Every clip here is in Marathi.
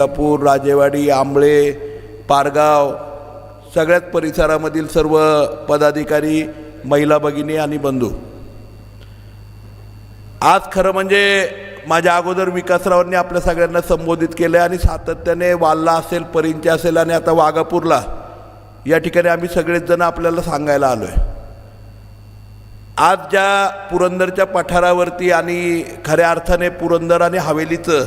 कोल्हापूर राजेवाडी आंबळे पारगाव सगळ्याच परिसरामधील सर्व पदाधिकारी महिला भगिनी आणि बंधू. आज खरं म्हणजे माझ्या अगोदर विकासरावांनी आपल्या सगळ्यांना संबोधित केलं आणि सातत्याने वाल्ला असेल परिंचे असेल आणि आता वाघापूरला या ठिकाणी आम्ही सगळेच जण आपल्याला सांगायला आलो आहे आज ज्या पुरंदरच्या पठारावरती आणि खऱ्या अर्थाने पुरंदर आणि हवेलीचं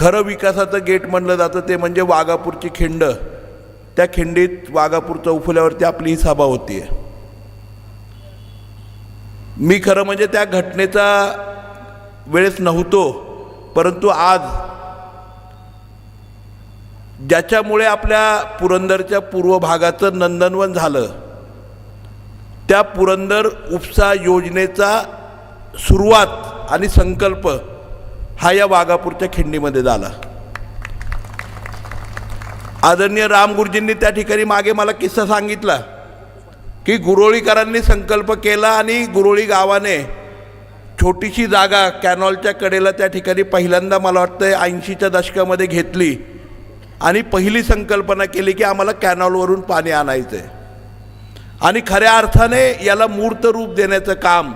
खरं विकासाचं गेट म्हणलं जातं ते म्हणजे वाघापूरची खिंड. त्या खिंडीत वाघापूर चौफुल्यावरती आपली ही सभा होती. आहे मी खरं म्हणजे त्या घटनेचा वेळेस नव्हतो परंतु आज ज्याच्यामुळे आपल्या पुरंदरच्या पूर्व भागाचं नंदनवन झालं त्या पुरंदर उपसा योजनेचा सुरुवात आणि संकल्प हा या वाघापूरच्या खिंडीमध्ये झाला. आदरणीय राम गुरुजींनी त्या ठिकाणी मागे मला किस्सा सांगितला की गुरोळीकरांनी संकल्प केला आणि गुरोळी गावाने छोटीशी जागा कॅनॉलच्या कडेला त्या ठिकाणी पहिल्यांदा मला वाटतं ऐंशीच्या दशकामध्ये घेतली आणि पहिली संकल्पना केली की आम्हाला कॅनॉलवरून पाणी आणायचं आहे आणि खऱ्या अर्थाने याला मूर्त रूप देण्याचं काम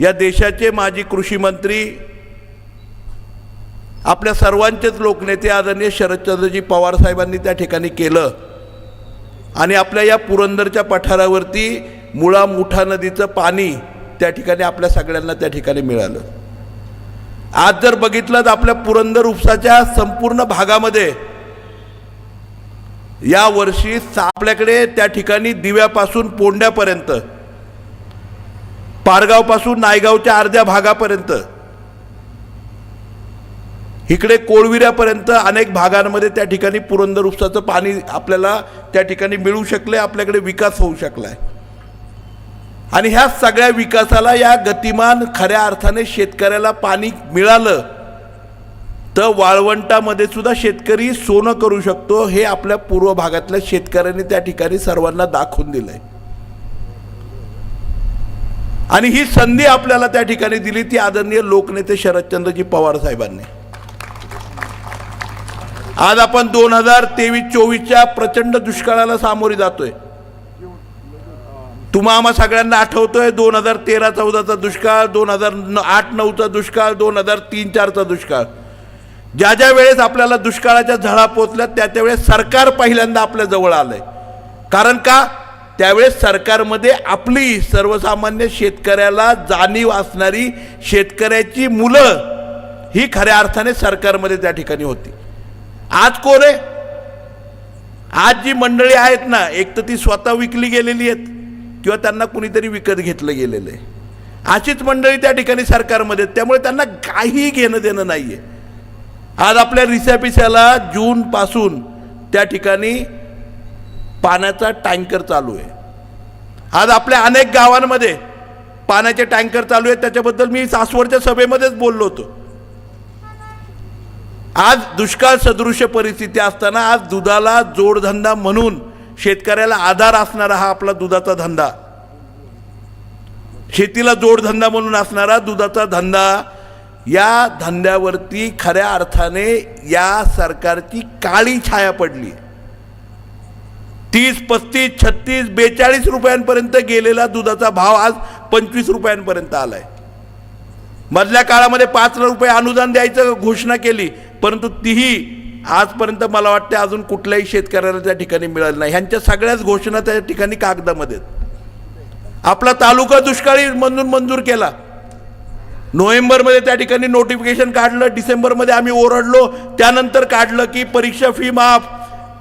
या देशाचे माजी कृषी मंत्री आपल्या सर्वांचेच लोकनेते आदरणीय शरदचंद्रजी पवार साहेबांनी त्या ठिकाणी केलं. आणि आपल्या या पुरंदरच्या पठारावरती मुळा मुठा नदीचं पाणी त्या ठिकाणी आपल्या सगळ्यांना त्या ठिकाणी मिळालं. आज जर बघितलं तर आपल्या पुरंदर उपसाच्या संपूर्ण भागामध्ये या वर्षी आपल्याकडे त्या ठिकाणी दिव्यापासून पोंड्यापर्यंत पारगावपासून नायगावच्या अर्ध्या भागापर्यंत इकडे कोळविऱ्यापर्यंत अनेक भागांमध्ये त्या ठिकाणी पुरंदर उपसाचं पाणी आपल्याला त्या ठिकाणी मिळू शकले आपल्याकडे विकास होऊ शकला आहे आणि ह्या सगळ्या विकासाला या गतिमान खऱ्या अर्थाने शेतकऱ्याला पाणी मिळालं तर वाळवंटामध्ये सुद्धा शेतकरी सोनं करू शकतो हे आपल्या पूर्व भागातल्या शेतकऱ्यांनी त्या ठिकाणी सर्वांना दाखवून दिलंय. आणि ही संधी आपल्याला त्या ठिकाणी दिली ती आदरणीय लोकनेते शरदचंद्रजी पवार साहेबांनी. आज आपण दोन हजार तेवीस चोवीसच्या प्रचंड दुष्काळाला सामोरे जातोय. तुम्हा आम्हा सगळ्यांना आठवतोय दोन हजार तेरा चौदाचा दुष्काळ दोन हजार आठ नऊचा दुष्काळ दोन हजार तीन चारचा दुष्काळ. ज्या ज्या वेळेस आपल्याला दुष्काळाच्या झळा पोचल्या त्या त्यावेळेस सरकार पहिल्यांदा आपल्या जवळ आलंय. कारण का? त्यावेळेस सरकारमध्ये आपली सर्वसामान्य शेतकऱ्याला जाणीव असणारी शेतकऱ्याची मुलं ही खऱ्या अर्थाने सरकारमध्ये त्या ठिकाणी होती. आज कोण आहे? आज जी मंडळी आहेत ना एक तर ती स्वतः विकली गेलेली आहेत किंवा त्यांना कुणीतरी विकत घेतलं गेलेलं आहे. अशीच मंडळी त्या ठिकाणी सरकारमध्ये आहेत. त्यामुळे त्यांना काही घेणं देणं नाही आहे आज आपल्या रिसापिसाला जूनपासून त्या ठिकाणी पाण्याचा टँकर चालू आहे. आज आपल्या अनेक गावांमध्ये पाण्याचे टँकर चालू आहेत त्याच्याबद्दल मी सासवडच्या सभेमध्येच बोललो होतो. आज दुष्काळ सदृश्य परिस्थिती असताना आज दुधाला जोडधंदा म्हणून शेतकऱ्याला आधार असणारा हा आपला दुधाचा धंदा. शेतीला जोडधंदा म्हणून असणारा दुधाचा धंदा या धंद्यावरती खऱ्या अर्थाने या सरकारची काळी छाया पडली. तीस पस्तीस छत्तीस बेचाळीस रुपयांपर्यंत गेलेला दुधाचा भाव आज पंचवीस रुपयांपर्यंत आलाय. मधल्या काळामध्ये पाच रुपये अनुदान द्यायचं घोषणा केली परंतु तीही आजपर्यंत मला वाटते अजून कुठल्याही शेतकऱ्याला त्या ठिकाणी मिळाली नाही. ह्यांच्या सगळ्याच घोषणा त्या ठिकाणी कागदामध्ये आपला तालुका दुष्काळी म्हणून मंजूर केला. नोव्हेंबरमध्ये त्या ठिकाणी नोटिफिकेशन काढलं. डिसेंबरमध्ये आम्ही ओरडलो. त्यानंतर काढलं की परीक्षा फी माफ.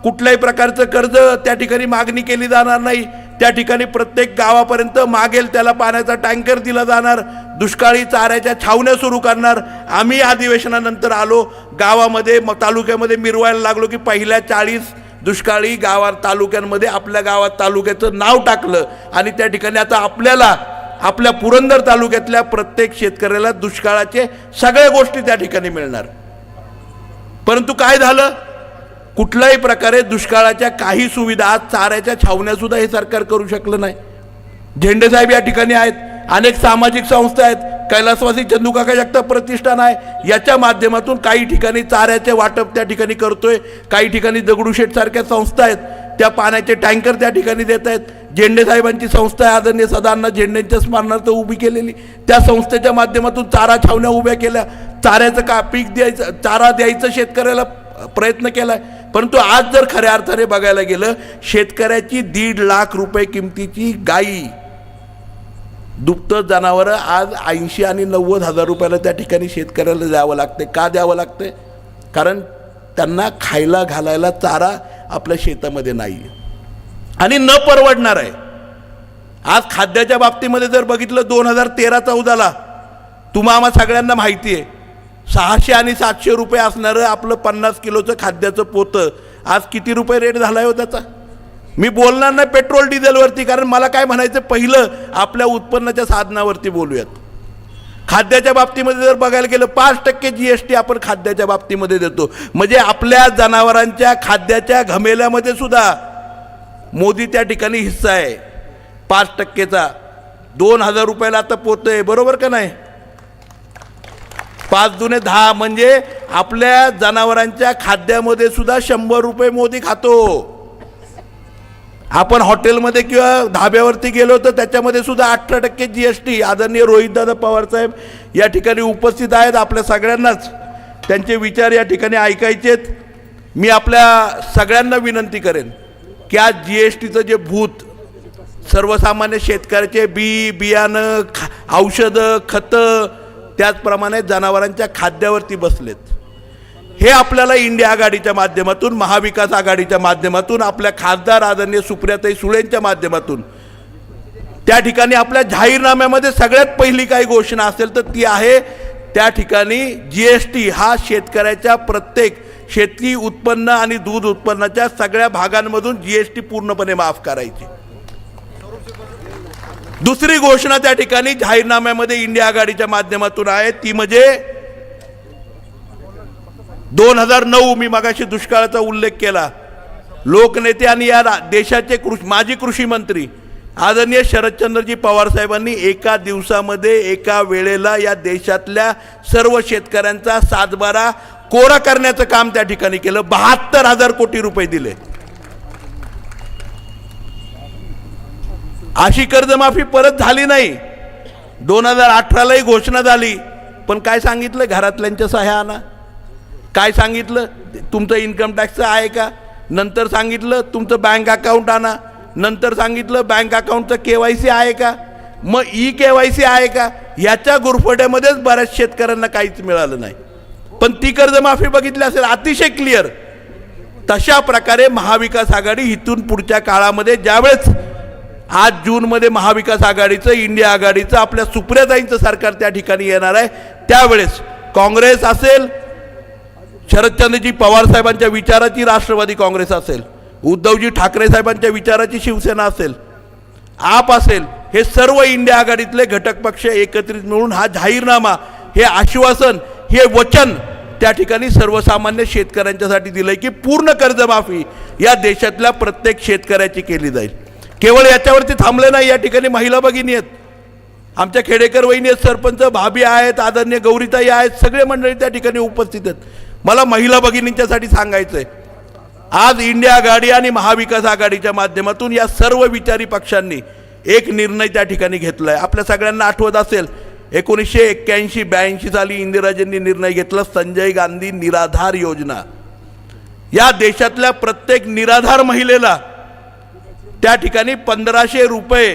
कुठल्याही प्रकारचं कर्ज त्या ठिकाणी मागणी केली जाणार नाही. त्या ठिकाणी प्रत्येक गावापर्यंत मागेल त्याला पाण्याचा टँकर दिला जाणार दुष्काळी चाऱ्याच्या छावण्या सुरू करणार. आम्ही अधिवेशनानंतर आलो. गावामध्ये म तालुक्यामध्ये मिरवायला लागलो की पहिल्या चाळीस दुष्काळी गावात तालुक्यांमध्ये आपल्या गावात तालुक्याचं नाव टाकलं आणि त्या ठिकाणी आता आपल्याला आपल्या पुरंदर तालुक्यातल्या प्रत्येक शेतकऱ्याला दुष्काळाचे सगळ्या गोष्टी त्या ठिकाणी मिळणार. परंतु काय झालं? कुठल्याही प्रकारे दुष्काळाच्या काही सुविधा आज चाऱ्याच्या छावण्यासुद्धा हे सरकार करू शकलं नाही. झेंडे साहेब या ठिकाणी आहेत अनेक सामाजिक संस्था आहेत कैलासवासी चंदुकाका जगताप प्रतिष्ठान आहे याच्या माध्यमातून काही ठिकाणी चाऱ्याचे वाटप त्या ठिकाणी करतोय काही ठिकाणी दगडूशेठ सारख्या संस्था आहेत त्या पाण्याचे टँकर त्या ठिकाणी देत आहेत. झेंडे साहेबांची संस्था आहे आदरणीय सदांना झेंडेंच्या स्मरणार्थ उभी केलेली. त्या संस्थेच्या माध्यमातून चारा छावण्या उभ्या केल्या. चाऱ्याचं का पीक द्यायचं चारा द्यायचं शेतकऱ्याला प्रयत्न केलाय. परंतु आज जर खऱ्या अर्थाने बघायला गेलं शेतकऱ्याची दीड लाख रुपये किमतीची गाई दुभतं जनावरं आज ऐंशी आणि नव्वद हजार रुपयाला त्या ठिकाणी शेतकऱ्याला द्यावं लागते का द्यावं लागते कारण त्यांना खायला घालायला चारा आपल्या शेतामध्ये नाही आणि न परवडणार आहे. आज खाद्याच्या बाबतीमध्ये जर बघितलं दोन हजार तेरा चौदाला तुम्हा आम्हा सगळ्यांना माहिती आहे सहाशे आणि सातशे रुपये असणारं आपलं पन्नास किलोचं खाद्याचं पोतं. आज किती रुपये रेट झाला आहे हो त्याचा? मी बोलणार नाही पेट्रोल डिझेलवरती कारण मला काय म्हणायचं पहिलं आपल्या उत्पन्नाच्या साधनावरती बोलूयात. खाद्याच्या बाबतीमध्ये जर बघायला गेलं पाच टक्के जी एस टी आपण खाद्याच्या बाबतीमध्ये देतो. म्हणजे आपल्या जनावरांच्या खाद्याच्या घमेल्यामध्ये सुद्धा मोदी त्या ठिकाणी हिस्सा आहे. पाच टक्केचा. दोन हजार रुपयाला आता पोतं आहे. बरोबर का नाही? पाच दुने दहा म्हणजे आपल्या जनावरांच्या खाद्यामध्ये सुद्धा शंभर रुपये मोदी खातो. आपण हॉटेलमध्ये किंवा धाब्यावरती गेलो तर त्याच्यामध्ये सुद्धा अठरा टक्के जी एस टी आदरणीय रोहितदादा पवार साहेब या ठिकाणी उपस्थित आहेत आपल्या सगळ्यांनाच. त्यांचे विचार या ठिकाणी ऐकायचेत मी आपल्या सगळ्यांना विनंती करेन की आज जी एस टीचं जे भूत सर्वसामान्य शेतकऱ्याचे बी बियाणं खा औषधं खतं त्याचप्रमाणे जनावरांच्या खाद्यावरती बसलेत. हे आपल्याला इंडिया आघाडीच्या माध्यमातून महाविकास आघाडीच्या माध्यमातून आपल्या खासदार आदरणीय सुप्रियाताई सुळेंच्या माध्यमातून त्या ठिकाणी आपल्या जाहीरनाम्यामध्ये सगळ्यात पहिली काही घोषणा असेल तर ती आहे त्या ठिकाणी जी एस टी हा शेतकऱ्याच्या प्रत्येक शेती उत्पन्न आणि दूध उत्पन्नाच्या सगळ्या भागांमधून जी एस टी पूर्णपणे माफ करायची. दुसरी घोषणा त्या ठिकाणी जाहीरनाम्यामध्ये इंडिया आघाडीच्या माध्यमातून आहे. ती म्हणजे दोन हजार नऊ मी मागाशी दुष्काळाचा उल्लेख केला. लोकनेते आणि या रा- देशाचे कृषी माजी कृषी मंत्री आदरणीय शरदचंद्रजी पवार साहेबांनी एका दिवसामध्ये एका वेळेला या देशातल्या सर्व शेतकऱ्यांचा सातबारा कोरा करण्याचं काम त्या ठिकाणी केलं. बहात्तर हजार कोटी रुपये दिले. अशी कर्जमाफी परत झाली नाही. दोन हजार अठरालाही घोषणा झाली. पण काय सांगितलं घरातल्यांच्या सह्या आणा काय सांगितलं? तुमचं इन्कम टॅक्सचं आहे का? नंतर सांगितलं तुमचं बँक अकाउंट आणा. नंतर सांगितलं बँक अकाउंटचं के वाय सी आहे का? मग ई के वाय सी आहे का? याच्या गुरफट्यामध्येच बऱ्याच शेतकऱ्यांना काहीच मिळालं नाही. पण ती कर्जमाफी बघितली असेल अतिशय क्लिअर तशा प्रकारे महाविकास आघाडी इथून पुढच्या काळामध्ये ज्यावेळेस आज जूनमध्ये महाविकास आघाडीचं इंडिया आघाडीचं आपल्या सुप्रियाताईंचं सरकार त्या ठिकाणी येणार आहे. त्यावेळेस काँग्रेस असेल शरदचंद्रजी पवारसाहेबांच्या विचाराची राष्ट्रवादी काँग्रेस असेल उद्धवजी ठाकरे साहेबांच्या विचाराची शिवसेना असेल आप असेल हे सर्व इंडिया आघाडीतले घटक पक्ष एकत्रित मिळून हा जाहीरनामा हे आश्वासन हे वचन त्या ठिकाणी सर्वसामान्य शेतकऱ्यांच्यासाठी दिलं आहे की पूर्ण कर्जमाफी या देशातल्या प्रत्येक शेतकऱ्याची केली जाईल. केवळ याच्यावरती थांबले नाही या ठिकाणी महिला भगिनी आहेत. आमच्या खेडेकर वहिनी आहेत सरपंच भाभी आहेत आदरणीय गौरीताई आहेत सगळे मंडळी त्या ठिकाणी उपस्थित आहेत. मला महिला भगिनींच्यासाठी सांगायचं आहे आज इंडिया आघाडी आणि महाविकास आघाडीच्या माध्यमातून या सर्व विचारी पक्षांनी एक निर्णय त्या ठिकाणी घेतला आहे आपल्या सगळ्यांना आठवत असेल एकोणीसशे एक्क्याऐंशी ब्याऐंशी साली इंदिराजींनी निर्णय घेतला संजय गांधी निराधार योजना. या देशातल्या प्रत्येक निराधार महिलेला त्या ठिकाणी पंधराशे रुपये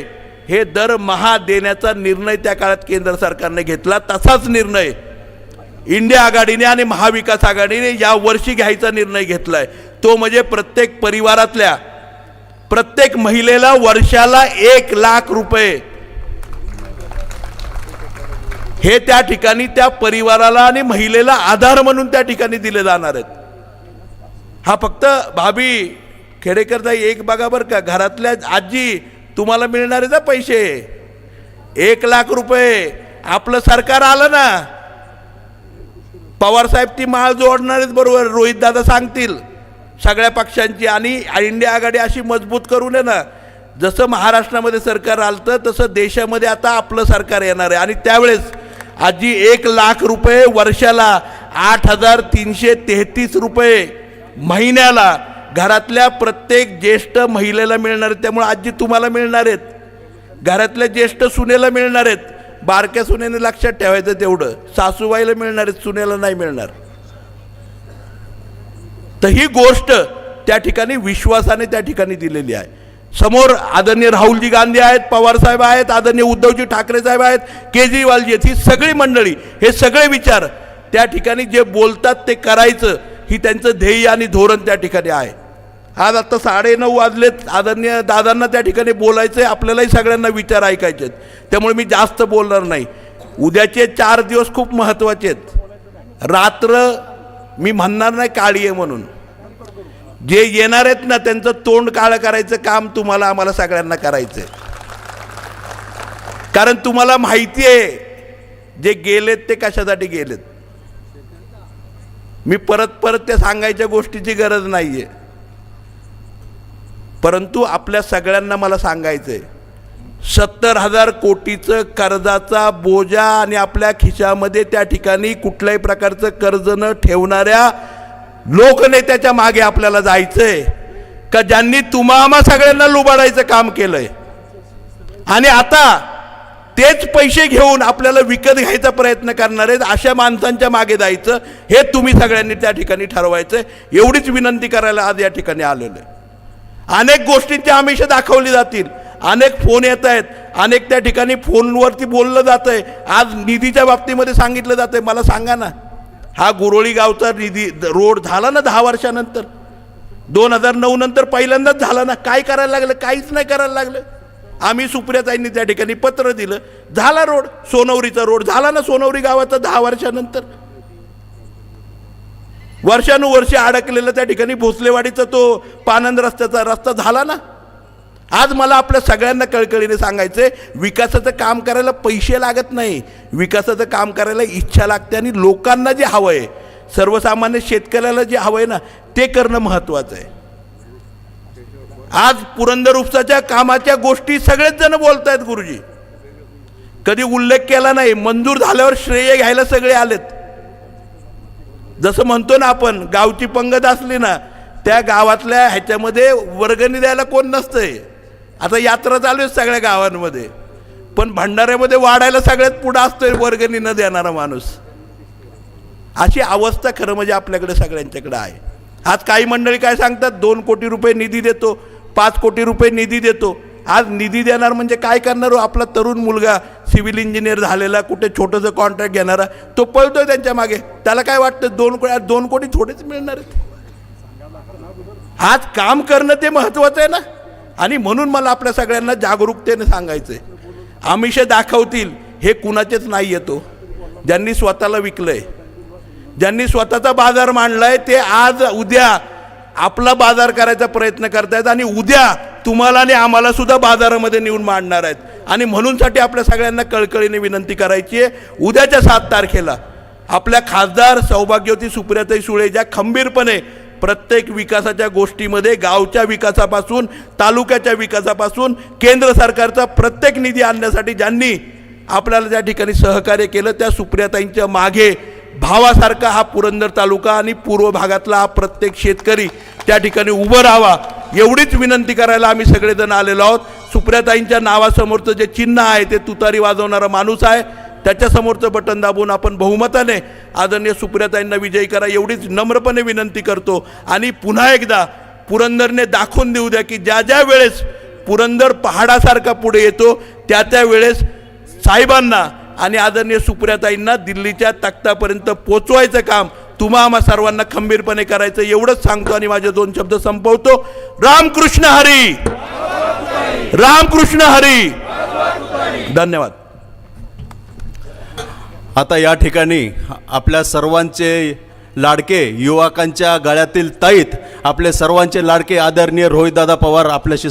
हे दरमहा देण्याचा निर्णय त्या काळात केंद्र सरकारने घेतला. तसाच निर्णय इंडिया आघाडीने आणि महाविकास आघाडीने या वर्षी घ्यायचा निर्णय घेतलाय. तो म्हणजे प्रत्येक परिवारातल्या प्रत्येक महिलेला वर्षाला एक लाख रुपये. हे त्या ठिकाणी त्या परिवाराला आणि महिलेला आधार म्हणून त्या ठिकाणी दिले जाणार आहेत. हा फक्त भाभी खेडेकरताई एक बघा बरं का घरातल्या आजी तुम्हाला मिळणार आहेत पैसे. एक लाख रुपये. आपलं सरकार आलं ना. पवारसाहेब ती माळ जोडणार आहेत बरोबर रोहित दादा सांगतील. सगळ्या पक्षांची आणि इंडिया आघाडी अशी मजबूत करू आहे ना. जसं महाराष्ट्रामध्ये सरकार आलं तसं देशामध्ये आता आपलं सरकार येणार आहे. आणि त्यावेळेस आजी एक लाख रुपये वर्षाला आठ हजार तीनशे तेहतीस रुपये महिन्याला घरातल्या प्रत्येक ज्येष्ठ महिलेला मिळणार आहेत त्यामुळे आजी तुम्हाला मिळणार आहेत. घरातल्या ज्येष्ठ सुनेला मिळणार आहेत. बारक्या सुनेने लक्षात ठेवायचं तेवढं. सासूबाईला मिळणार आहेत सुनेला नाही मिळणार. तर ही गोष्ट त्या ठिकाणी विश्वासाने त्या ठिकाणी दिलेली आहे. समोर आदरणीय राहुलजी गांधी आहेत पवार साहेब आहेत आदरणीय उद्धवजी ठाकरे साहेब आहेत केजरीवालजी आहेत. ही सगळी मंडळी हे सगळे विचार त्या ठिकाणी जे बोलतात ते करायचं ही त्यांचं ध्येय आणि धोरण त्या ठिकाणी आहे. आज आता साडेनऊ वाजलेत. आदरणीय दादांना त्या ठिकाणी बोलायचं आहे आपल्यालाही सगळ्यांना विचार ऐकायचे आहेत. त्यामुळे मी जास्त बोलणार नाही. उद्याचे चार दिवस खूप महत्त्वाचे आहेत. रात्र मी म्हणणार नाही काळी आहे म्हणून. जे येणार आहेत ना त्यांचं तोंड काळं करायचं काम तुम्हाला आम्हाला सगळ्यांना करायचं आहे कारण तुम्हाला माहिती आहे जे गेलेत ते कशासाठी गेलेत? मी परत परत त्या सांगायच्या गोष्टीची गरज नाही आहे परंतु आपल्या सगळ्यांना मला सांगायचं आहे सत्तर हजार कोटीचं कर्जाचा बोजा आणि आपल्या खिशामध्ये त्या ठिकाणी कुठल्याही प्रकारचं कर्ज न ठेवणाऱ्या लोकनेत्याच्या मागे आपल्याला जायचंय. का ज्यांनी तुम्हाला सगळ्यांना लुबाडायचं काम केलंय. आणि आता तेच पैसे घेऊन आपल्याला विकत घ्यायचा प्रयत्न करणार आहेत अशा माणसांच्या मागे जायचं हे तुम्ही सगळ्यांनी त्या ठिकाणी ठरवायचं एवढीच विनंती करायला आज या ठिकाणी आलेलं आहे. अनेक गोष्टींची आमिष दाखवली जातील. अनेक फोन येत आहेत. अनेक त्या ठिकाणी फोनवरती बोललं जात आहे आज निधीच्या बाबतीमध्ये सांगितलं जात आहे मला सांगा ना. हा गुरोळी गावचा निधी रोड झाला ना दहा वर्षानंतर? दोन हजार नऊ नंतर पहिल्यांदाच झाला ना? काय करायला लागलं? काहीच नाही करायला लागलं. आम्ही सुप्रियाताईंनी त्या ठिकाणी पत्र दिलं. झाला रोड. सोनवरीचा रोड. झाला ना सोनवरी गावाचा दहा वर्षानंतर? वर्षानुवर्षे अडकलेला त्या ठिकाणी भोसलेवाडीचा तो पानंद रस्त्याचा रस्ता झाला ना? आज मला आपल्या सगळ्यांना कळकळीने सांगायचंय विकासाचं काम करायला पैसे लागत नाही. विकासाचं काम करायला इच्छा लागते आणि लोकांना जे हवं आहे सर्वसामान्य शेतकऱ्याला जे हवं आहे ना ते करणं महत्त्वाचं आहे. आज पुरंदर उपसाच्या कामाच्या गोष्टी सगळेच जण बोलत आहेत गुरुजी. कधी उल्लेख केला नाही मंजूर झाल्यावर श्रेय घ्यायला सगळे आलेत. जसं म्हणतो ना आपण गावची पंगत असली ना त्या गावातल्या ह्याच्यामध्ये वर्गणी द्यायला कोण नसतंय. आता यात्रा चालू आहे सगळ्या गावांमध्ये. पण भंडाऱ्यामध्ये वाढायला सगळ्यात पुढं असतोय वर्गणी न देणारा माणूस. अशी अवस्था खरं म्हणजे आपल्याकडे सगळ्यांच्याकडे आहे. आज काही मंडळी काय सांगतात? दोन कोटी रुपये निधी देतो पाच कोटी रुपये निधी देतो. आज निधी देणार म्हणजे काय करणार हो? आपला तरुण मुलगा सिव्हिल इंजिनियर झालेला कुठे छोटंसं कॉन्ट्रॅक्ट घेणारा तो पळतोय त्यांच्या मागे. त्याला काय वाटतं? दोन कोटी दोन कोटी थोडेच मिळणार आहेत. आज काम करणं ते महत्त्वाचं आहे ना? आणि म्हणून मला आपल्या सगळ्यांना जागरूकतेने सांगायचं आहे आमिष दाखवतील हे कुणाचेच नाही येतो ज्यांनी स्वतःला विकलंय ज्यांनी स्वतःचा बाजार मांडलाय ते आज उद्या आपला बाजार करायचा प्रयत्न करतायत आणि उद्या तुम्हाला आणि आम्हाला सुद्धा बाजारामध्ये नेऊन मांडणार आहेत. आणि म्हणूनसाठी आपल्या सगळ्यांना कळकळीने विनंती करायची आहे. उद्याच्या सात तारखेला आपल्या खासदार सौभाग्यवती सुप्रियाताई सुळे ज्या खंबीरपणे प्रत्येक विकासाच्या गोष्टीमध्ये गावच्या विकासापासून तालुक्याच्या विकासापासून केंद्र सरकारचा प्रत्येक निधी आणण्यासाठी ज्यांनी आपल्याला त्या ठिकाणी सहकार्य केलं त्या सुप्रियाताईंच्या मागे भावासारखा हा पुरंदर तालुका आणि पूर्व भागातला हा प्रत्येक शेतकरी त्या ठिकाणी उभं राहावा एवढीच विनंती करायला आम्ही सगळेजण आलेलो आहोत. सुप्रियाताईंच्या नावासमोरचं जे चिन्ह आहे ते तुतारी वाजवणारा माणूस आहे. त्याच्यासमोरचं बटन दाबून आपण बहुमताने आदरणीय सुप्रियाताईंना विजयी करा एवढीच नम्रपणे विनंती करतो. आणि पुन्हा एकदा पुरंदरने दाखवून देऊ द्या की ज्या ज्या वेळेस पुरंदर पहाडासारखा पुढे येतो त्या त्या वेळेस साहेबांना आणि आदरणीय सुप्रियाताईंना दिल्लीच्या तख्तापर्यंत पोचवायचं काम तुम्हा आम्हा सर्वांना खंबीरपणे करायचं एवढंच सांगतो आणि माझे दोन शब्द संपवतो. रामकृष्ण हरी! रामकृष्ण हरी! धन्यवाद. आता या ठिकाणी आपल्या सर्वांचे लाडके युवकांच्या गळ्यातील ताईत आपले सर्वांचे लाडके आदरणीय रोहितदादा पवार आपल्याशी